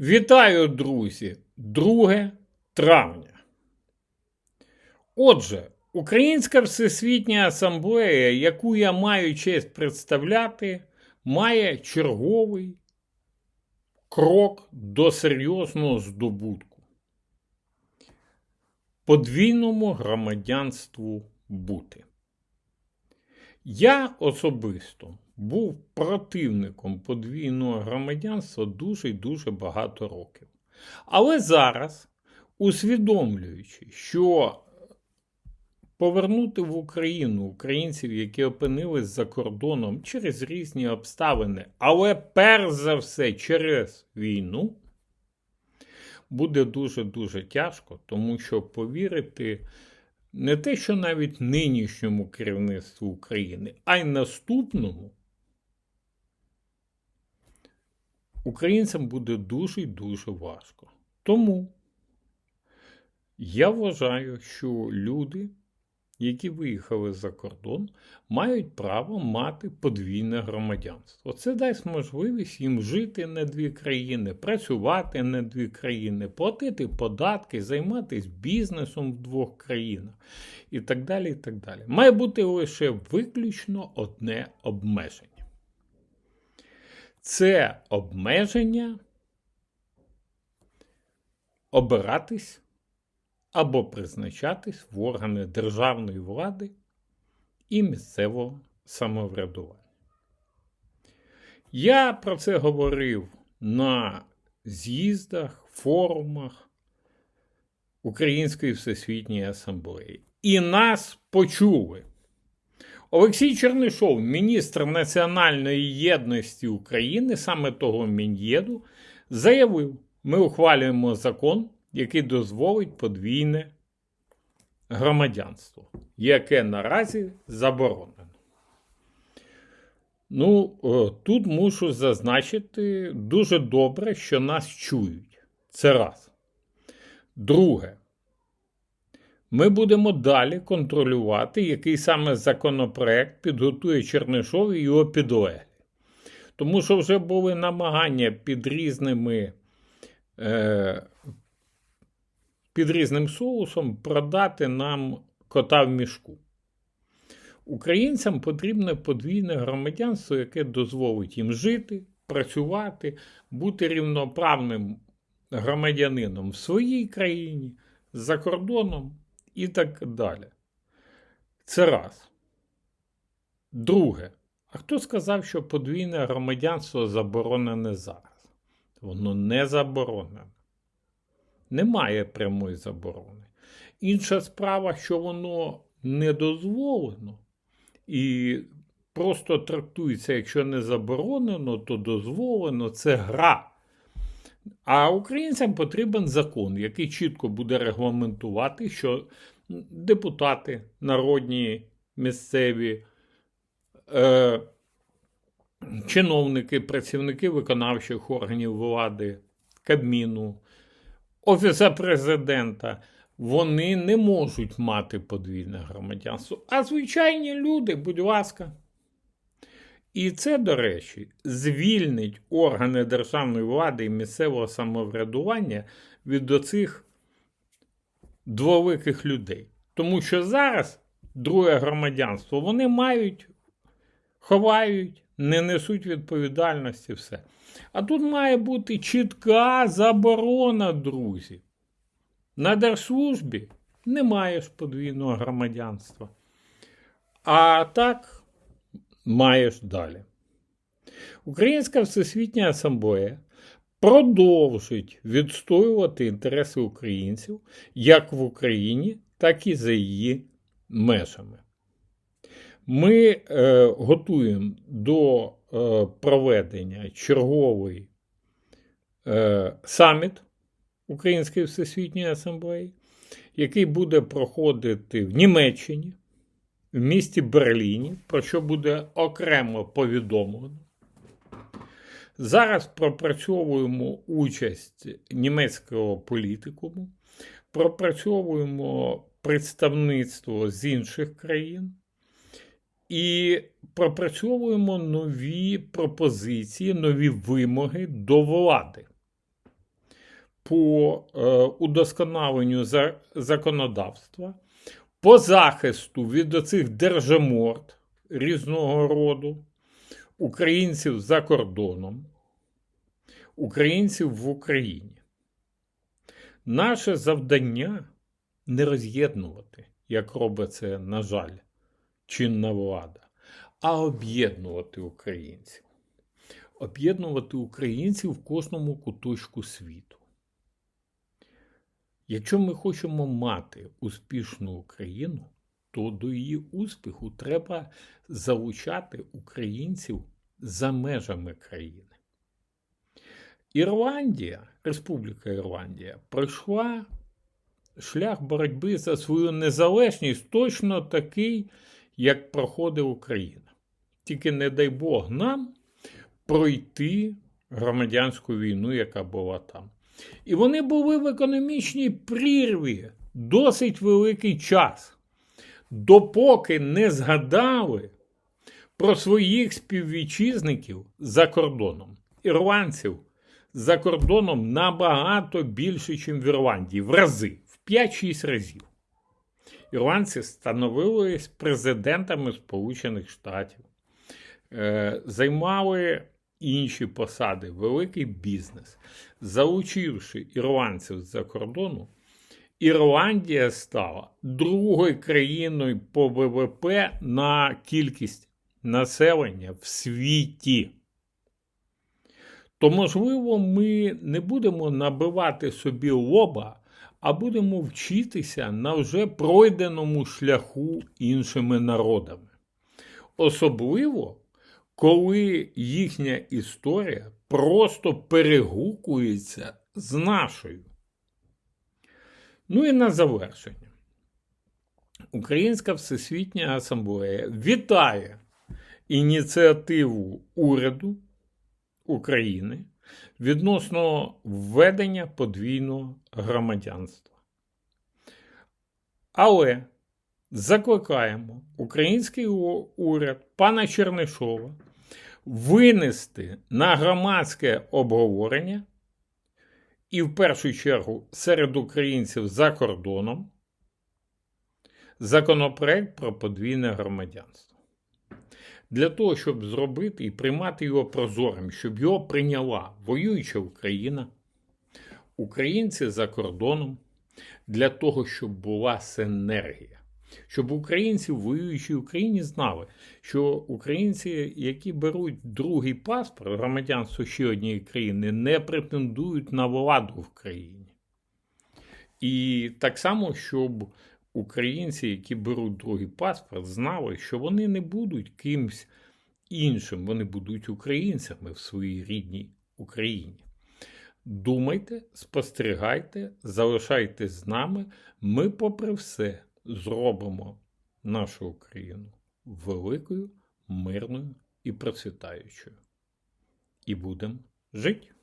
Вітаю, друзі! 2 травня. Отже, Українська Всесвітня Асамблея, яку я маю честь представляти, має черговий крок до серйозного здобутку. Подвійному громадянству бути. Я особисто був противником подвійного громадянства дуже і дуже багато років. Але зараз, усвідомлюючи, що повернути в Україну українців, які опинились за кордоном через різні обставини, але перш за все через війну, буде дуже-дуже тяжко, тому що повірити не те, що навіть нинішньому керівництву України, а й наступному, українцям буде дуже і дуже важко. Тому я вважаю, що люди, які виїхали за кордон, мають право мати подвійне громадянство. Це дасть можливість їм жити на дві країни, працювати на дві країни, платити податки, займатися бізнесом в двох країнах і так далі. і так далі. Має бути лише виключно одне обмеження. Це обмеження обиратись або призначатись в органи державної влади і місцевого самоврядування. Я про це говорив на з'їздах, форумах Української Всесвітньої Асамблеї. І нас почули. Олексій Чернишов, міністр національної єдності України, саме того Мін'єду, заявив: ми ухвалюємо закон, який дозволить подвійне громадянство, яке наразі заборонено. Ну, тут мушу зазначити дуже добре, що нас чують. Це раз. Друге, ми будемо далі контролювати, який саме законопроект підготує Чернишов і його підлеглі. Тому що вже були намагання під різними е, під різним соусом продати нам кота в мішку. Українцям потрібне подвійне громадянство, яке дозволить їм жити, працювати, бути рівноправним громадянином в своїй країні, за кордоном і так далі. Це раз. Друге. А хто сказав, що подвійне громадянство заборонене зараз? Воно не заборонене. Немає прямої заборони. Інша справа, що воно не дозволено і просто трактується, якщо не заборонено, то дозволено це гра. А українцям потрібен закон, який чітко буде регламентувати, що депутати, народні, місцеві, е, чиновники, працівники виконавчих органів влади, Кабміну, Офіса президента, вони не можуть мати подвійне громадянство. А звичайні люди, будь ласка. І це, до речі, звільнить органи державної влади і місцевого самоврядування від оцих дволиких людей. Тому що зараз друге громадянство вони мають, ховають, не несуть відповідальності все. А тут має бути чітка заборона, друзі. На держслужбі не маєш подвійного громадянства. А так маєш далі. Українська Всесвітня Асамблея продовжить відстоювати інтереси українців як в Україні, так і за її межами. Ми е, готуємо до е, проведення черговий е, саміт Української Всесвітньої Асамблеї, який буде проходити в Німеччині, в місті Берліні, про що буде окремо повідомлено. Зараз пропрацьовуємо участь німецького політикуму, пропрацьовуємо представництво з інших країн і пропрацьовуємо нові пропозиції, нові вимоги до влади. по е, удосконаленню за- законодавства, по захисту від оцих держиморд різного роду, українців за кордоном, українців в Україні. Наше завдання не роз'єднувати, як робить це, на жаль, чинна влада, а об'єднувати українців. Об'єднувати українців в кожному куточку світу. Якщо ми хочемо мати успішну Україну, то до її успіху треба залучати українців за межами країни. Ірландія, Республіка Ірландія, пройшла шлях боротьби за свою незалежність точно такий, як проходить Україна. Тільки не дай Бог нам пройти громадянську війну, яка була там. І вони були в економічній прірві досить великий час, допоки не згадали про своїх співвітчизників за кордоном. Ірландців за кордоном набагато більше, ніж в Ірландії, в рази, в 5-6 разів. Ірландці становились президентами Сполучених Штатів, е, займали інші посади, великий бізнес. Залучивши ірландців з-за кордону, Ірландія стала другою країною по ВВП на кількість населення в світі. То, можливо, ми не будемо набивати собі лоба, а будемо вчитися на вже пройденому шляху іншими народами. Особливо, коли їхня історія просто перегукується з нашою. Ну і на завершення. Українська Всесвітня Асамблея вітає ініціативу уряду України відносно введення подвійного громадянства. Але закликаємо український уряд пана Чернишова винести на громадське обговорення і в першу чергу серед українців за кордоном законопроект про подвійне громадянство. Для того, щоб зробити і приймати його прозорим, щоб його прийняла воююча Україна, українці за кордоном, для того, щоб була синергія. Щоб українці в воюючій Україні знали, що українці, які беруть другий паспорт, громадянство ще однієї країни, не претендують на владу в країні. І так само, щоб українці, які беруть другий паспорт, знали, що вони не будуть кимсь іншим, вони будуть українцями в своїй рідній Україні. Думайте, спостерігайте, залишайтесь з нами. Ми, попри все, зробимо нашу Україну великою, мирною і процвітаючою. І будемо жити.